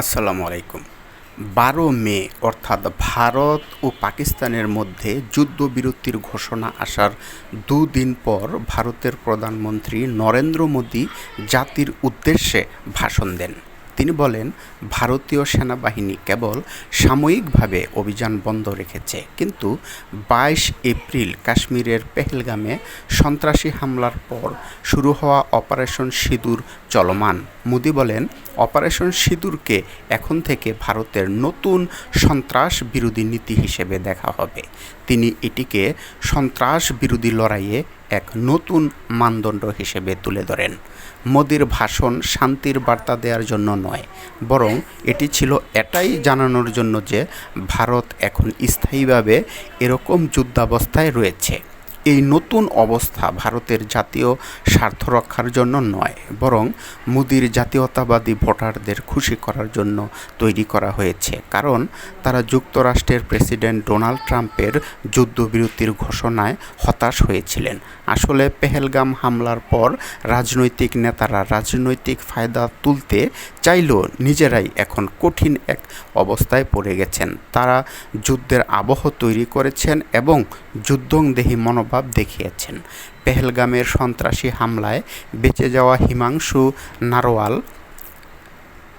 আসসালামু আলাইকুম। বারো মে, অর্থাৎ ভারত ও পাকিস্তানের মধ্যে যুদ্ধবিরতির ঘোষণা আসার দুদিন পর ভারতের প্রধানমন্ত্রী নরেন্দ্র মোদী জাতির উদ্দেশ্যে ভাষণ দেন। তিনি বলেন, ভারতীয় সেনাবাহিনী কেবল সাময়িকভাবে অভিযান বন্ধ রেখেছে, কিন্তু বাইশ এপ্রিল কাশ্মীরের পেহেলগামে সন্ত্রাসী হামলার পর শুরু হওয়া অপারেশন সিঁদুর চলমান। মোদি বলেন, অপারেশন সিঁদুরকে এখন থেকে ভারতের নতুন সন্ত্রাস বিরোধী নীতি হিসেবে দেখা হবে। তিনি এটিকে সন্ত্রাস বিরোধী লড়াইয়ে এক নতুন মানদণ্ড হিসেবে তুলে ধরেন। মোদির ভাষণ শান্তির বার্তা দেওয়ার জন্য নয়, বরং এটি ছিল এটাই জানানোর জন্য যে ভারত এখন স্থায়ীভাবে এরকম যুদ্ধাবস্থায় রয়েছে। এই নতুন অবস্থা ভারতের জাতীয় স্বার্থ রক্ষার জন্য নয়, বরং মোদির জাতীয়তাবাদী ভোটারদের খুশি করার জন্য তৈরি করা হয়েছে। কারণ তারা যুক্তরাষ্ট্রের প্রেসিডেন্ট ডোনাল্ড ট্রাম্পের যুদ্ধবিরতির ঘোষণায় হতাশ হয়েছিলেন। আসলে পেহেলগাম হামলার পর রাজনৈতিক নেতারা রাজনৈতিক ফায়দা তুলতে চাইলেও নিজেরাই এখন কঠিন এক অবস্থায় পড়ে গেছেন। তারা যুদ্ধের আবহ তৈরি করেছেন এবং যুদ্ধংদেহী মনোভাব দেখিয়েছেন। পেহেলগামের সন্ত্রাসী হামলায় বেঁচে যাওয়া হিমাংশু নারোয়াল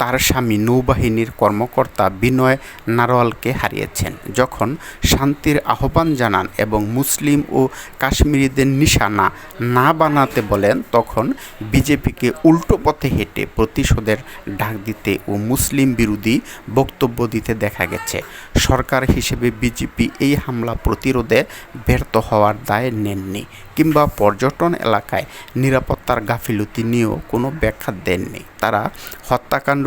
তার স্বামী নৌবাহিনীর কর্মকর্তা বিনয় নারওয়ালকে হারিয়েছেন, যখন শান্তির আহ্বান জানান এবং মুসলিম ও কাশ্মীরিদের নিশানা না বানাতে বলেন, তখন বিজেপিকে উল্টো পথে হেঁটে প্রতিশোধের ডাক দিতে ও মুসলিম বিরোধী বক্তব্য দিতে দেখা গেছে। সরকার হিসেবে বিজেপি এই হামলা প্রতিরোধে ব্যর্থ হওয়ার দায় নেননি কিংবা পর্যটন এলাকায় নিরাপত্তার গাফিলতি নিয়েও কোনো ব্যাখ্যা দেননি। তারা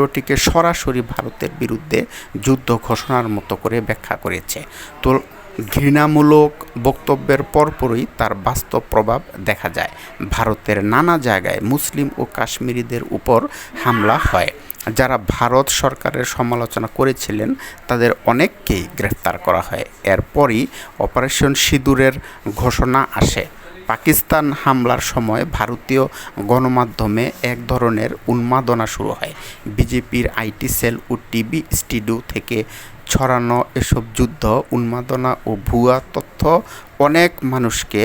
হত্যাকাণ্ডটিকে সরাসরি ভারতের বিরুদ্ধে যুদ্ধ ঘোষণার মতো করে ব্যাখ্যা করেছে। তো ঘৃণামূলক বক্তব্যের পরপরই তার বাস্তব প্রভাব দেখা যায়। ভারতের নানা জায়গায় মুসলিম ও কাশ্মীরিদের উপর হামলা হয়। যারা ভারত সরকারের সমালোচনা করেছিলেন, তাদের অনেককেই গ্রেফতার করা হয়। এরপরই অপারেশন সিঁদুরের ঘোষণা আসে। পাকিস্তান হামলার সময় ভারতীয় গণমাধ্যমে এক ধরনের উন্মাদনা শুরু হয়। বিজেপির আইটি সেল ও টিভি স্টুডিও থেকে ছড়ানো এসব যুদ্ধ, উন্মাদনা ও ভুয়া তথ্য অনেক মানুষকে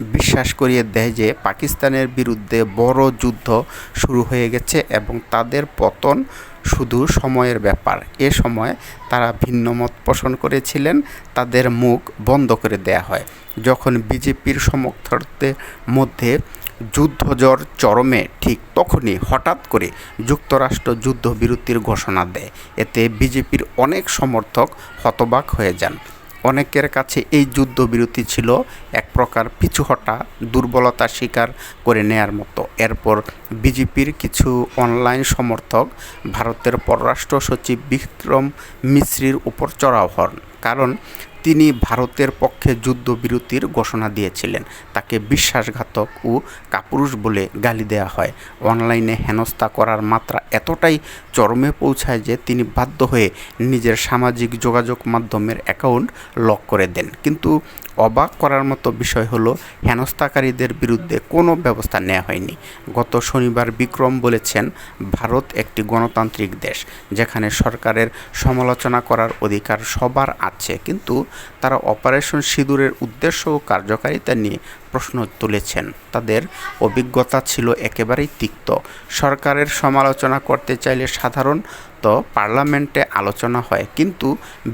বিশ্বাস করিয়ে দেয় যে পাকিস্তানের বিরুদ্ধে বড় যুদ্ধ শুরু হয়ে গেছে এবং তাদের পতন শুধু সময়ের ব্যাপার। এ সময় তারা ভিন্নমত পোষণ করেছিলেন, তাদের মুখ বন্ধ করে দেয়া হয়। যখন বিজেপির সমর্থকদের মধ্যে যুদ্ধজ্বর চরমে, ঠিক তখনই হঠাৎ করে যুক্তরাষ্ট্র যুদ্ধবিরতির ঘোষণা দেয়। এতে বিজেপির অনেক সমর্থক হতবাক হয়ে যান। অনেকের কাছে এই যুদ্ধবিরতি ছিল এক প্রকার পিছু হটা দুর্বলতা স্বীকার করে নেয়ার মতো। এরপর বিজেপির কিছু অনলাইন সমর্থক, ভারতের পররাষ্ট্র সচিব বিক্রম মিশ্রির উপর চড়াও হন। কারণ তিনি ভারতের পক্ষে যুদ্ধবিরতির ঘোষণা দিয়েছিলেন। তাকে বিশ্বাসঘাতক ও কাপুরুষ বলে গালি দেওয়া হয়। অনলাইনে হেনস্থা করার মাত্রা এতটাই চরমে পৌঁছায় যে তিনি বাধ্য হয়ে নিজের সামাজিক যোগাযোগ মাধ্যমের অ্যাকাউন্ট লক করে দেন। কিন্তু অবাক করার মতো বিষয় হলো, হেনস্থাকারীদের বিরুদ্ধে কোনো ব্যবস্থা নেওয়া হয়নি। গত শনিবার বিক্রম বলেছেন, ভারত একটি গণতান্ত্রিক দেশ, যেখানে সরকারের সমালোচনা করার অধিকার সবার আছে। কিন্তু তারা অপারেশন সিঁদুরের উদ্দেশ্য ও কার্যকারিতা নিয়ে প্রশ্ন তুলেছেন। তাদের অভিজ্ঞতা ছিল একেবারেই তিক্ত। সরকারের সমালোচনা করতে চাইলে সাধারণত পার্লামেন্টে আলোচনা হয়, কিন্তু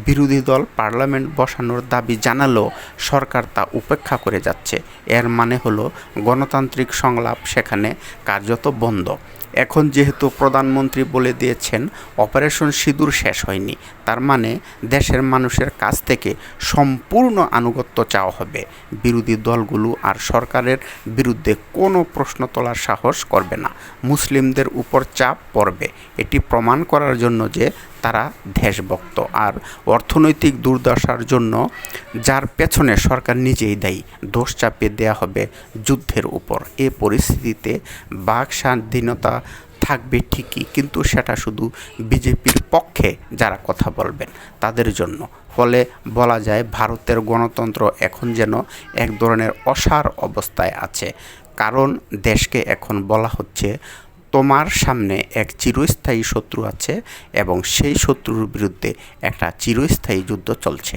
বিরোধী দল পার্লামেন্ট বসানোর দাবি জানালেও সরকার তা উপেক্ষা করে যাচ্ছে। এর মানে হলো গণতান্ত্রিক সংলাপ সেখানে কার্যত বন্ধ। এখন যেহেতু প্রধানমন্ত্রী বলে দিয়েছেন, অপারেশন সিঁদুর শেষ হয়নি। তার মানে দেশের মানুষের কাছ থেকে সম্পূর্ণ আনুগত্য চাওয়া হবে। বিরোধী দলগুলো আর সরকারের বিরুদ্ধে কোনো প্রশ্ন তোলার সাহস করবে না। মুসলিমদের উপর চাপ পড়বে। এটি প্রমাণ করার জন্য যে তারা দেশভক্ত। আর অর্থনৈতিক দুর্দশার জন্য যার পেছনে সরকার নিজেই দায়ী, দোষ চাপিয়ে দেওয়া হবে যুদ্ধের উপর। এ পরিস্থিতিতে বাক স্বাধীনতা থাকবে ঠিকই, কিন্তু সেটা শুধু বিজেপির পক্ষে যারা কথা বলবেন, তাদের জন্য। ফলে বলা যায় ভারতের গণতন্ত্র এখন যেন এক ধরনের অসার অবস্থায় আছে। কারণ দেশকে এখন বলা হচ্ছে তোমার সামনে এক চিরস্থায়ী শত্রু আছে এবং সেই শত্রুর বিরুদ্ধে একটা চিরস্থায়ী যুদ্ধ চলছে।